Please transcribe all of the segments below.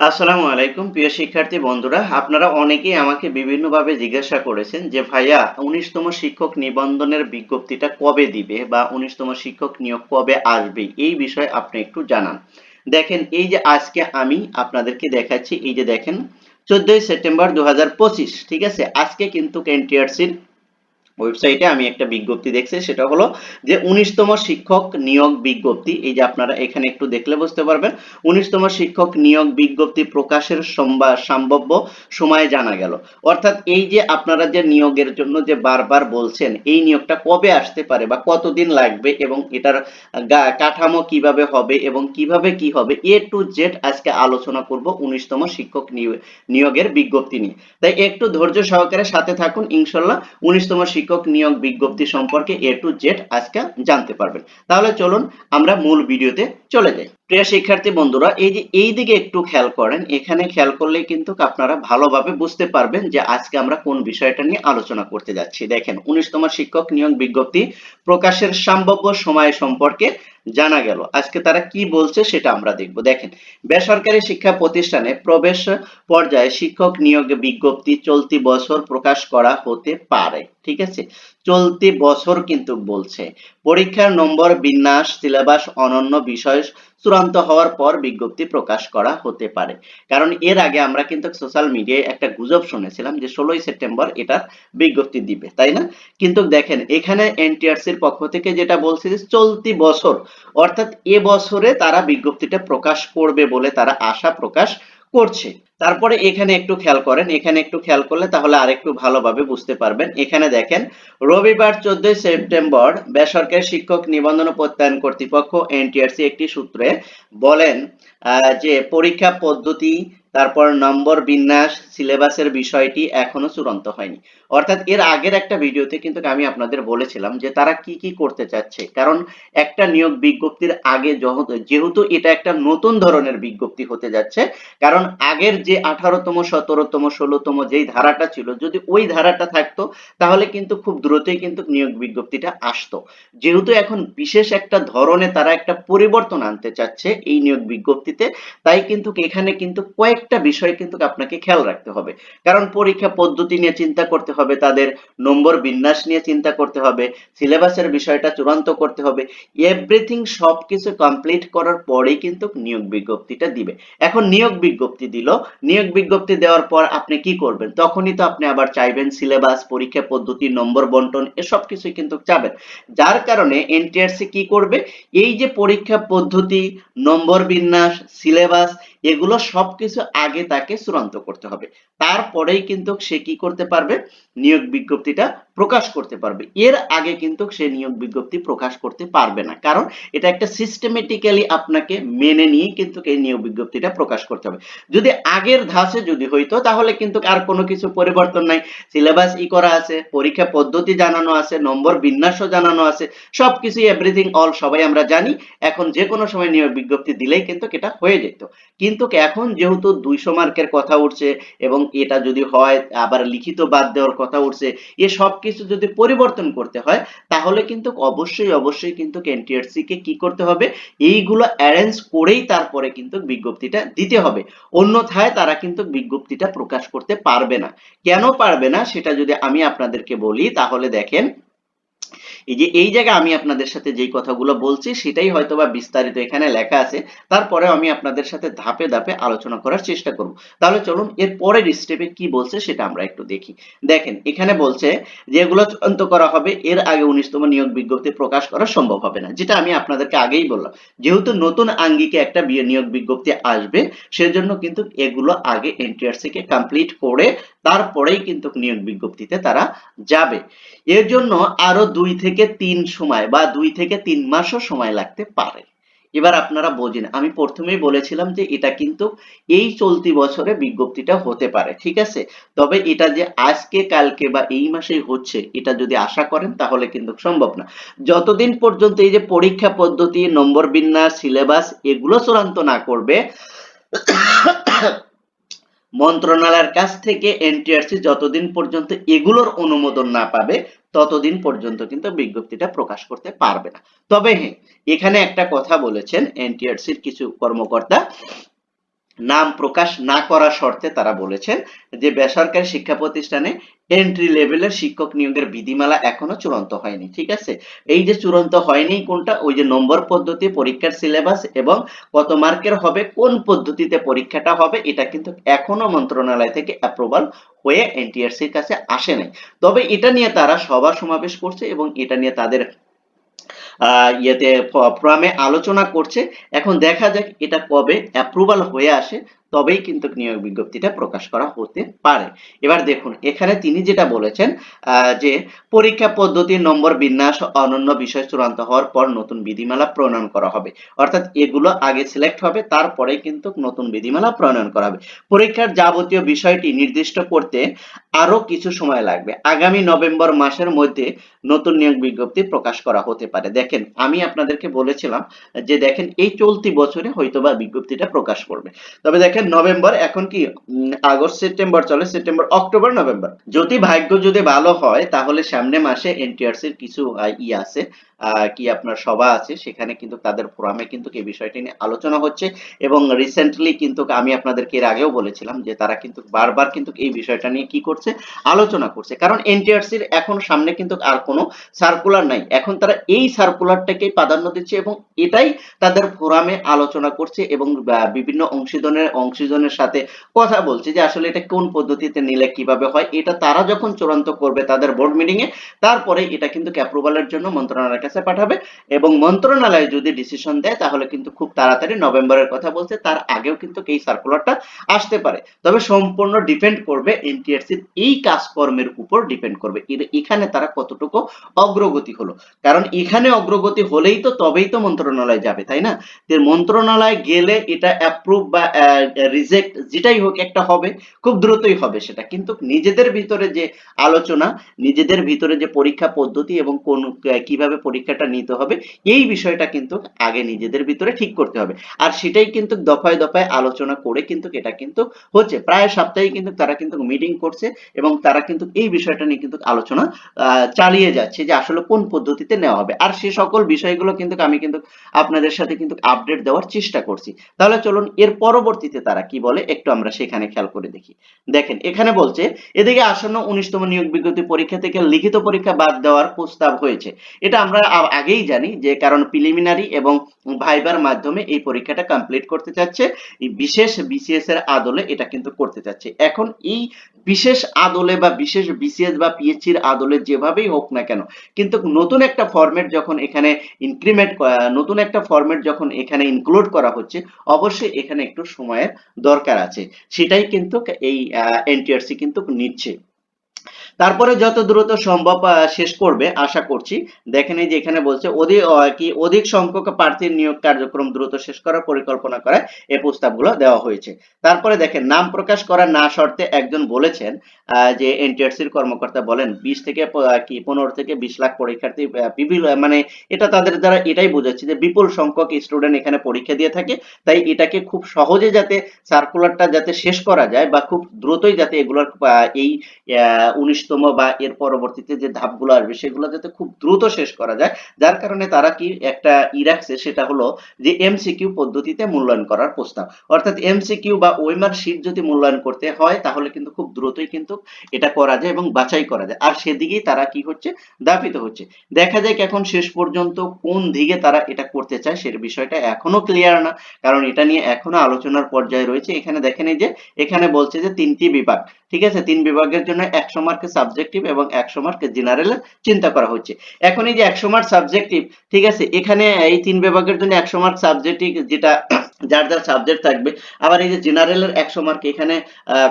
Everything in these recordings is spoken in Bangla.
আসসালামু আলাইকুম, প্রিয় শিক্ষার্থী বন্ধুরা। আপনারা অনেকেই আমাকে বিভিন্নভাবে জিজ্ঞাসা করেছেন যে, ভাইয়া, উনিশতম শিক্ষক নিবন্ধনের বিজ্ঞপ্তিটা কবে দিবে বা উনিশতম শিক্ষক নিয়োগ কবে আসবে? এই বিষয়ে আপনি একটু জানান। দেখেন, এই যে আজকে আমি আপনাদেরকে দেখাচ্ছি, এই যে দেখেন, চোদ্দই সেপ্টেম্বর দু হাজার পঁচিশ, ঠিক আছে? আজকে কিন্তু এনটিআরসির ওয়েবসাইটে আমি একটা বিজ্ঞপ্তি দেখছি, সেটা হলো যে উনিশতম শিক্ষক নিয়োগ বিজ্ঞপ্তি। এই যে আপনারা এখানে একটু দেখলে বুঝতে পারবেন, উনিশতম শিক্ষক নিয়োগ বিজ্ঞপ্তি প্রকাশের সম্ভা- সম্ভাব্য সময় জানা গেল। অর্থাৎ এই যে আপনারা যে নিয়োগের জন্য যে বারবার বলছেন, এই নিয়োগটা কবে আসতে পারে বা কতদিন লাগবে এবং এটার কাঠামো কীভাবে হবে এবং কীভাবে কি হবে, এ টু জেড আজকে আলোচনা করব উনিশতম শিক্ষক নিয়োগ- নিয়োগের বিজ্ঞপ্তি নিয়ে। তাই একটু ধৈর্য সহকারে সাথে থাকুন, ইনশাল্লাহ উনিশতম শিক্ষক নিয়োগ বিজ্ঞপ্তি সম্পর্কে এ টু জেড আজকে জানতে পারবেন। তাহলে চলুন আমরা মূল ভিডিওতে চলে যাই। প্রিয় শিক্ষার্থী বন্ধুরা, এই যে এই দিকে একটু খেয়াল করেন, এখানে খেয়াল করলেই কিন্তু আপনারা ভালোভাবে বুঝতে পারবেন যে আজকে আমরা কোন বিষয়টা নিয়ে আলোচনা করতে যাচ্ছি। দেখেন, উনিশতম শিক্ষক নিয়োগ বিজ্ঞপ্তি প্রকাশের সম্ভাব্য সময় সম্পর্কে জানা গেল। আজকে তারা কি বলছে সেটা আমরা দেখব। দেখেন, বেসরকারি শিক্ষা প্রতিষ্ঠানে প্রবেশ পর্যায়ে শিক্ষক নিয়োগ বিজ্ঞপ্তি চলতি বছর প্রকাশ করা হতে পারে, ঠিক আছে? চলতি বছর কিন্তু বলছে। পরীক্ষার নম্বর, বিন্যাস, সিলেবাস, অনন্য বিষয় চূড়ান্ত হওয়ার পর বিজ্ঞপ্তি প্রকাশ করা হতে পারে। কারণ এর আগে আমরা কিন্তু সোশ্যাল মিডিয়ায় একটা গুজব শুনেছিলাম যে, ষোলোই সেপ্টেম্বর এটার বিজ্ঞপ্তি দিবে, তাই না? কিন্তু দেখেন, এখানে এনটিআরসির পক্ষ থেকে যেটা বলছে যে, চলতি বছর, অর্থাৎ এ বছরে তারা বিজ্ঞপ্তিটা প্রকাশ করবে বলে তারা আশা প্রকাশ করছে। তারপরে এখানে একটু খেয়াল করেন, এখানে একটু খেয়াল করলে তাহলে আরেকটু ভালোভাবে বুঝতে পারবেন। এখানে দেখেন, রবিবার চোদ্দই সেপ্টেম্বর বেসরকারি শিক্ষক নিবন্ধন প্রত্যয়ন কর্তৃপক্ষ এনটিআরসি একটি সূত্রে বলেন যে পরীক্ষা পদ্ধতি তারপর নম্বর বিন্যাস, সিলেবাসের বিষয়টি এখনও চূড়ান্ত হয়নি। অর্থাৎ এর আগের একটা ভিডিওতে কিন্তু আমি আপনাদের বলেছিলাম যে তারা কি কি করতে চাচ্ছে। কারণ একটা নিয়োগ বিজ্ঞপ্তির আগে যেহেতু এটা একটা নতুন ধরনের বিজ্ঞপ্তি হতে যাচ্ছে, কারণ আগের যে আঠারোতম, সতেরোতম, ষোলোতম যেই ধারাটা ছিল, যদি ওই ধারাটা থাকতো, তাহলে কিন্তু খুব দ্রুতই কিন্তু নিয়োগ বিজ্ঞপ্তিটা আসতো। যেহেতু এখন বিশেষ একটা ধরনে তারা একটা পরিবর্তন আনতে চাচ্ছে এই নিয়োগ বিজ্ঞপ্তিতে, তাই কিন্তু এখানে কিন্তু কয়েকটা বিষয় কিন্তু আপনাকে খেয়াল রাখতে হবে। কারণ পরীক্ষা পদ্ধতি নিয়ে চিন্তা করতে হবে, তাদের নম্বর বিন্যাস নিয়ে চিন্তা করতে হবে, সিলেবাসের বিষয়টা চূড়ান্ত করতে হবে। এভরিথিং সবকিছু কমপ্লিট করার পরেই কিন্তু নিয়োগ বিজ্ঞপ্তিটা দিবে। এখন নিয়োগ বিজ্ঞপ্তি দিল। নিয়োগ বিজ্ঞপ্তি দেওয়ার পর আপনি কি করবেন? তখনই তো আপনি আবার চাইবেন সিলেবাস, পরীক্ষা পদ্ধতি, নম্বর বন্টন, এসব কিছুই কিন্তু চাবেন। যার কারণে এনটিআরসি কি করবে? এই যে পরীক্ষা পদ্ধতি, নম্বর বিন্যাস, সিলেবাস, এগুলো সবকিছু আগে তাকে চূড়ান্ত করতে হবে। তারপরেই কিন্তু সে কি করতে পারবে? নিয়োগ বিজ্ঞপ্তিটা প্রকাশ করতে পারবে। এর আগে কিন্তু সে নিয়োগ বিজ্ঞপ্তি প্রকাশ করতে পারবে না। কারণ এটা একটা সিস্টেমেটিক্যালি আপনাকে মেনে নিয়ে কিন্তু এই নিয়োগ বিজ্ঞপ্তিটা প্রকাশ করতে হবে। যদি আগের ধাঁচে যদি হইতো, তাহলে কিন্তু আর কোনো কিছু পরিবর্তন নাই। সিলেবাস ই করা আছে, পরীক্ষা পদ্ধতি জানানো আছে, নম্বর বিন্যাসও জানানো আছে সবকিছু এভরিথিং অল সবাই আমরা জানি। এখন যে কোনো সময় নিয়োগ বিজ্ঞপ্তি দিলেই কিন্তু এটা হয়ে যেত। কিন্তু এখন যেহেতু দুইশো মার্কের কথা উঠছে এবং এটা যদি হয়, আবার লিখিত বাদ দেওয়ার কথা উঠছে, এ সব কিছু যদি পরিবর্তন করতে হয়, তাহলে কিন্তু অবশ্যই অবশ্যই কিন্তু এনটিআরসি কে কি করতে হবে? এইগুলো অ্যারেঞ্জ করেই তারপরে কিন্তু বিজ্ঞপ্তিটা দিতে হবে। অন্যথায় তারা কিন্তু বিজ্ঞপ্তিটা প্রকাশ করতে পারবে না। কেন পারবে না? সেটা যদি আমি আপনাদেরকে বলি, তাহলে দেখেন এই যে, এই জায়গায় আমি আপনাদের সাথে যেই কথাগুলো বলছি, সেটাই হয়তোবা বিস্তারিত এখানে লেখা আছে। তারপরে আমি আপনাদের সাথে ধাপে ধাপে আলোচনা করার চেষ্টা করব। তাহলে চলুন, এর পরের স্টেপে কি বলছে, সেটা আমরা একটু দেখি। দেখেন, এখানে বলছে যে, এগুলো চূড়ান্ত করা হবে, এর আগে উনিশতম নিয়োগ বিজ্ঞপ্তি প্রকাশ করা সম্ভব হবে না। যেটা আমি আপনাদেরকে আগেই বললাম। যেহেতু নতুন আঙ্গিকে একটা বিয়ে নিয়োগ বিজ্ঞপ্তি আসবে, সেজন্য কিন্তু এগুলো আগে এনটিআরসি কে কমপ্লিট করে তারপরেই কিন্তু নিয়োগ বিজ্ঞপ্তিতে তারা যাবে। এর জন্য আরও দুই থেকে তিন সময় বা দুই থেকে তিন মাসও সময় লাগতে পারে। এবার আপনারা বোঝেন, আমি প্রথমেই বলেছিলাম যে এটা কিন্তু এই চলতি বছরে বিজ্ঞপ্তিটা হতে পারে, ঠিক আছে? তবে এটা যে আজকে, কালকে বা এই মাসেই হচ্ছে, এটা যদি আশা করেন তাহলে কিন্তু সম্ভব না। যতদিন পর্যন্ত এই যে পরীক্ষা পদ্ধতি, নম্বর বিন্যাস, সিলেবাস এগুলো চূড়ান্ত না করবে মন্ত্রণালয়ের কাছ থেকে এনটিআরসি যতদিন পর্যন্ত এগুলোর অনুমোদন না পাবে, ততদিন পর্যন্ত কিন্তু বিজ্ঞপ্তিটা প্রকাশ করতে পারবে না। তবে হ্যাঁ এখানে একটা কথা বলেছেন এনটিআরসির কিছু কর্মকর্তা। নাম প্রকাশ না করার শর্তে তারা বলেছেন যে বেসরকারি শিক্ষা প্রতিষ্ঠানে এন্ট্রি লেভেলের শিক্ষক নিয়োগের বিধিমালা এখনও চূড়ান্ত হয়নি, ঠিক আছে? এই যে চূড়ান্ত হয়নি কোনটা? ওই যে নম্বর পদ্ধতি, পরীক্ষার সিলেবাস এবং কত মার্কের হবে, কোন পদ্ধতিতে পরীক্ষাটা হবে, এটা কিন্তু এখনও মন্ত্রণালয় থেকে অ্যাপ্রুভাল হয়ে এনটিআরসি এর কাছে আসে নাই তবে এটা নিয়ে তারা সভা সমাবেশ করছে এবং এটা নিয়ে তাদের ইয়েতে ফোরামে আলোচনা করছে। এখন দেখা যাক এটা কবে অ্যাপ্রুভাল হয়ে আসে। তবেই কিন্তু নিয়োগ বিজ্ঞপ্তিটা প্রকাশ করা হতে পারে। এবার দেখুন, এখানে তিনি যেটা বলেছেন যে পরীক্ষা পদ্ধতি নম্বর বিন্যাস, অনন্য বিষয় চূড়ান্ত হওয়ার পর নতুন বিধিমালা প্রণয়ন করা হবে। অর্থাৎ এগুলো আগে সিলেক্ট হবে তারপরে কিন্তু নতুন বিধিমালা প্রণয়ন করা হবে। পরীক্ষার যাবতীয় বিষয়টি নির্দিষ্ট করতে আরও কিছু সময় লাগবে। আগামী নভেম্বর মাসের মধ্যে নতুন নিয়োগ বিজ্ঞপ্তি প্রকাশ করা হতে পারে। দেখেন, আমি আপনাদেরকে বলেছিলাম যে দেখেন, এই চলতি বছরে হয়তোবা বিজ্ঞপ্তিটা প্রকাশ করবে। তবে দেখেন নভেম্বর, এখন কি আগস্ট, সেপ্টেম্বর চলে, সেপ্টেম্বর, অক্টোবর, নভেম্বর। যদি ভাগ্য যদি ভালো হয়, তাহলে সামনে মাসে এনটিআরসির কিছু ই আছে কি আপনার সভা আছে, সেখানে কিন্তু তাদের ফোরামে কিন্তু এই বিষয়টি নিয়ে আলোচনা হচ্ছে এবং রিসেন্টলি কিন্তু আমি আপনাদেরকে এর আগেও বলেছিলাম যে তারা কিন্তু বারবার কিন্তু এই বিষয়টা নিয়ে কি করছে, আলোচনা করছে। কারণ এনটিআরসির এখন সামনে কিন্তু আর কোনো সার্কুলার নাই। এখন তারা এই সার্কুলারটাকেই প্রাধান্য দিচ্ছে এবং এটাই তাদের ফোরামে আলোচনা করছে এবং বিভিন্ন অংশীজনের অংশীজনের সাথে কথা বলছে যে আসলে এটা কোন পদ্ধতিতে নিলে কীভাবে হয়, এটা তারা যখন চূড়ান্ত করবে তাদের বোর্ড মিটিং এ তারপরে এটা কিন্তু অ্যাপ্রুভালের জন্য মন্ত্রণালয়ের কাছে পাঠাবে এবং মন্ত্রণালয় যদি ডিসিশন দেয়, তাহলে কিন্তু খুব তাড়াতাড়ি নভেম্বরের কথা বলছে, তার আগেও কিন্তু এই সার্কুলারটা আসতে পারে। তবে সম্পূর্ণ ডিপেন্ড করবে এনটিআরসির এই কাজকর্মের উপর ডিপেন্ড করবে। এখানে তারা কতটুকু অগ্রগতি হলো? কারণ এখানে অগ্রগতি হলেই তো তবেই তো মন্ত্রণালয় যাবে, তাই না? মন্ত্রণালয় গেলে এটা অ্যাপ্রুভ বা রিজেক্ট যেটাই হোক একটা হবে, খুব দ্রুতই হবে সেটা। কিন্তু নিজেদের ভিতরে যে আলোচনা, নিজেদের ভিতরে যে পরীক্ষা পদ্ধতি এবং কোন কীভাবে পরীক্ষাটা নিতে হবে, এই বিষয়টা কিন্তু আগে নিজেদের ভিতরে ঠিক করতে হবে। আর সেটাই কিন্তু দফায় দফায় আলোচনা করে কিন্তু এটা কিন্তু হচ্ছে। প্রায় সপ্তাহে কিন্তু তারা কিন্তু মিটিং করছে এবং তারা কিন্তু এই বিষয়টা নিয়ে কিন্তু আলোচনা চালিয়ে যাচ্ছে যে আসলে কোন পদ্ধতিতে নেওয়া হবে। আর সে সকল বিষয়গুলো কিন্তু আমি কিন্তু আপনাদের সাথে কিন্তু আপডেট দেওয়ার চেষ্টা করছি। তাহলে চলুন এর পরবর্তীতে তারা কি বলে? একটু আমরা সেখানে খেয়াল করে দেখি। দেখেন, এখানে বলছে, এদিকে আসন্ন উনিশতম নিয়োগ বিজ্ঞপ্তি পরীক্ষা থেকে লিখিত পরীক্ষা বাদ দেওয়ার প্রস্তাব হয়েছে। এটা আমরা আগেই জানি যে, কারণ প্রিলিমিনারি এবং ভাইবার মাধ্যমে এই পরীক্ষাটা কমপ্লিট করতে চাচ্ছে। বিশেষ বিসিএস এর আদলে এটা কিন্তু করতে চাচ্ছে। এখন এই বিশেষ আদলে বা বিশেষ বিসিএস বা পিএইচসির আদলে যেভাবেই হোক না কেন, কিন্তু নতুন একটা ফরম্যাট যখন এখানে ইনক্রিমেন্ট নতুন একটা ফরম্যাট যখন এখানে ইনক্লুড করা হচ্ছে, অবশ্যই এখানে একটু সময়ের দরকার আছে। সেটাই কিন্তু এই এনটিআরসি কিন্তু নিচ্ছে। তারপরে যত দ্রুত সম্ভব শেষ করবে, আশা করছি। দেখেন এই যে এখানে বলছে অধিক কি অধিক সংখ্যক প্রার্থীর নিয়োগ কার্যক্রম দ্রুত শেষ করার পরিকল্পনা করায় এই প্রস্তাবগুলো দেওয়া হয়েছে। তারপরে দেখেন, নাম প্রকাশ করার না শর্তে একজন বলেছেন যে এনটিআরসির কর্মকর্তা বলেন, বিশ থেকে কি পনেরো থেকে বিশ লাখ পরীক্ষার্থী বিভিন্ন মানে এটা তাদের দ্বারা এটাই বোঝাচ্ছে যে বিপুল সংখ্যক স্টুডেন্ট এখানে পরীক্ষা দিয়ে থাকে, তাই এটাকে খুব সহজে যাতে সার্কুলারটা যাতে শেষ করা যায় বা খুব দ্রুতই যাতে এগুলোর এই উনিশতম বা এর পরবর্তীতে যে ধাপগুলো আসবে সেগুলো যাতে খুব দ্রুত শেষ করা যায়। যার কারণে তারা কি একটা ই রাখছে সেটা হলো যে এমসিকিউ পদ্ধতিতে মূল্যায়ন করার প্রস্তাব। অর্থাৎ এমসিকিউ বা ওয়েমার শিট যদি মূল্যায়ন করতে হয়, তাহলে কিন্তু খুব দ্রুতই কিন্তু এটা করা যায় এবং বাছাই করা যায়। আর সেদিকেই তারা কি হচ্ছে? দাপিত হচ্ছে। দেখা যায় এখন শেষ পর্যন্ত কোন দিকে তারা এটা করতে চায় সে বিষয়টা এখনও ক্লিয়ার না। কারণ এটা নিয়ে এখনও আলোচনার পর্যায়ে রয়েছে। এখানে দেখেন যে, এখানে বলছে যে তিনটি বিভাগ। ঠিক আছে? তিন বিভাগের জন্য একশো মার্কে সাবজেক্টিভ এবং একশো মার্কে জেনারেল চিন্তা করা হচ্ছে। এখন এই যে একশো মার্ক সাবজেক্টিভ ঠিক আছে? এখানে এই তিন বিভাগের জন্য একশো মার্ক সাবজেক্টিভ যেটা যার যার সাবজেক্ট থাকবে। আবার এই যে জেনারেলের একশো মার্ক এখানে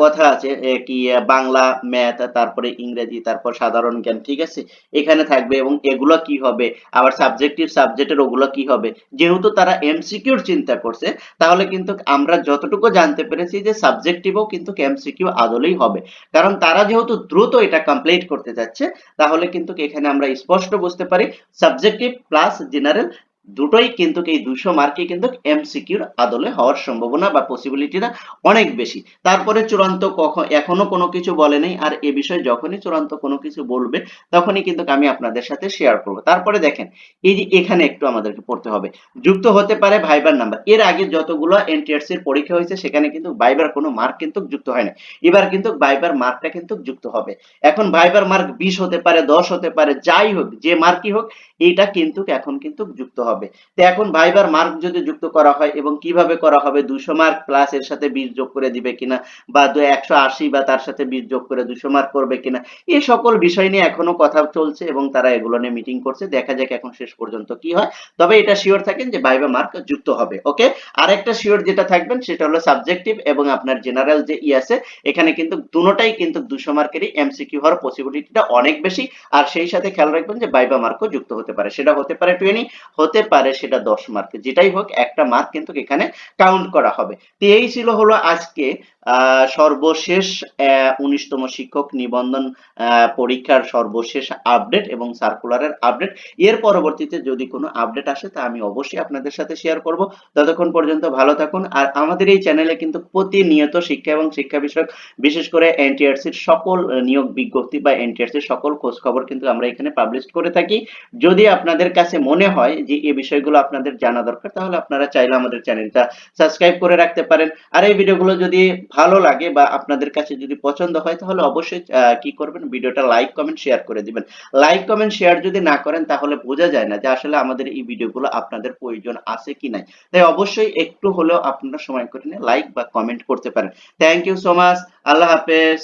কথা আছে কি বাংলা ম্যাথ তারপরে ইংরেজি, তারপর সাধারণ জ্ঞান, ঠিক আছে? এখানে থাকবে এবং এগুলো কি হবে? আবার সাবজেক্টিভ সাবজেক্টের ওগুলো কি হবে? যেহেতু তারা এমসিকিউর চিন্তা করছে, তাহলে কিন্তু আমরা যতটুকু জানতে পেরেছি যে সাবজেক্টিভও কিন্তু এমসিকিউ আদলেই হবে। কারণ তারা যেহেতু দ্রুত এটা কমপ্লিট করতে যাচ্ছে, তাহলে কিন্তু এখানে আমরা স্পষ্ট বুঝতে পারি সাবজেক্টিভ প্লাস জেনারেল দুটোই কিন্তু এই দুশো মার্কই কিন্তু এমসিকিউর আদলে হওয়ার সম্ভাবনা বা পসিবিলিটিটা অনেক বেশি। তারপরে চূড়ান্ত কখন এখনও কোনো কিছু বলে নাই। আর এ বিষয়ে যখনই চূড়ান্ত কোনো কিছু বলবে, তখনই কিন্তু আমি আপনাদের সাথে শেয়ার করব। তারপরে দেখেন, এই যে এখানে একটু আমাদেরকে পড়তে হবে। যুক্ত হতে পারে ভাইবার নাম্বার এর আগে যতগুলো এনটিআরসির পরীক্ষা হয়েছে, সেখানে কিন্তু ভাইবার কোনো মার্ক কিন্তু যুক্ত হয় না এবার কিন্তু ভাইবার মার্কটা কিন্তু যুক্ত হবে। এখন ভাইবার মার্ক বিশ হতে পারে, দশ হতে পারে, যাই হোক, যে মার্কই হোক এটা কিন্তু এখন কিন্তু যুক্ত হবে। তো এখন ভাইবার মার্ক যদি যুক্ত করা হয় এবং কীভাবে করা হবে? দুশো মার্ক প্লাস এর সাথে বিশ যোগ করে দিবে কিনা? বা একশো আশি বা তার সাথে বিশ যোগ করে দুশো মার্ক করবে কিনা? এই সকল বিষয় নিয়ে এখনও কথা চলছে এবং তারা এগুলো নিয়ে মিটিং করছে। দেখা যাক এখন শেষ পর্যন্ত কি হয়। তবে এটা শিওর থাকেন যে ভাইবা মার্ক যুক্ত হবে ওকে আরেকটা শিওর যেটা থাকবেন সেটা হলো সাবজেক্টিভ এবং আপনার জেনারেল যে ই আছে, এখানে কিন্তু দুটোটাই কিন্তু দুশো মার্কেরই এমসিকিউ হওয়ার পসিবিলিটিটা অনেক বেশি। আর সেই সাথে খেয়াল রাখবেন যে বাইবা মার্কও যুক্ত হতে পারে। সেটা হতে পারে টোয়েনি হতে পারে সেটা দশ মার্ক যেটাই হোক একটা মার্ক কিন্তু এখানে কাউন্ট করা হবে। তো এই ছিল হলো আজকে সর্বশেষ উনিশতম শিক্ষক নিবন্ধন পরীক্ষার সর্বশেষ আপডেট এবং সার্কুলারের আপডেট এর পরবর্তীতে যদি কোনো আপডেট আসে, তা আমি অবশ্যই আপনাদের সাথে শেয়ার করব। ততক্ষণ পর্যন্ত ভালো থাকুন। আর আমাদের এই চ্যানেলে কিন্তু প্রতিনিয়ত শিক্ষা এবং শিক্ষা বিষয়ক, বিশেষ করে এনটিআরসির সকল নিয়োগ বিজ্ঞপ্তি বা এনটিআরসির সকল খোঁজ খবর কিন্তু আমরা এখানে পাবলিশ করে থাকি। যদি আপনাদের কাছে মনে হয় যে এই বিষয়গুলো আপনাদের জানা দরকার, তাহলে আপনারা চাইলে আমাদের চ্যানেলটা সাবস্ক্রাইব করে রাখতে পারেন। আর এই ভিডিওগুলো যদি ভালো লাগে বা আপনাদের কাছে যদি পছন্দ হয়, তাহলে অবশ্যই কি করবেন? ভিডিওটা লাইক কমেন্ট শেয়ার করে দিবেন। লাইক কমেন্ট শেয়ার যদি না করেন, তাহলে বোঝা যায় না যে আসলে আমাদের এই ভিডিওগুলো আপনাদের প্রয়োজন আছে কি নাই। তাই অবশ্যই একটু হলেও আপনারা সময় করে নিয়ে লাইক বা কমেন্ট করতে পারেন। থ্যাংক ইউ সো মাচ আল্লাহ হাফেজ।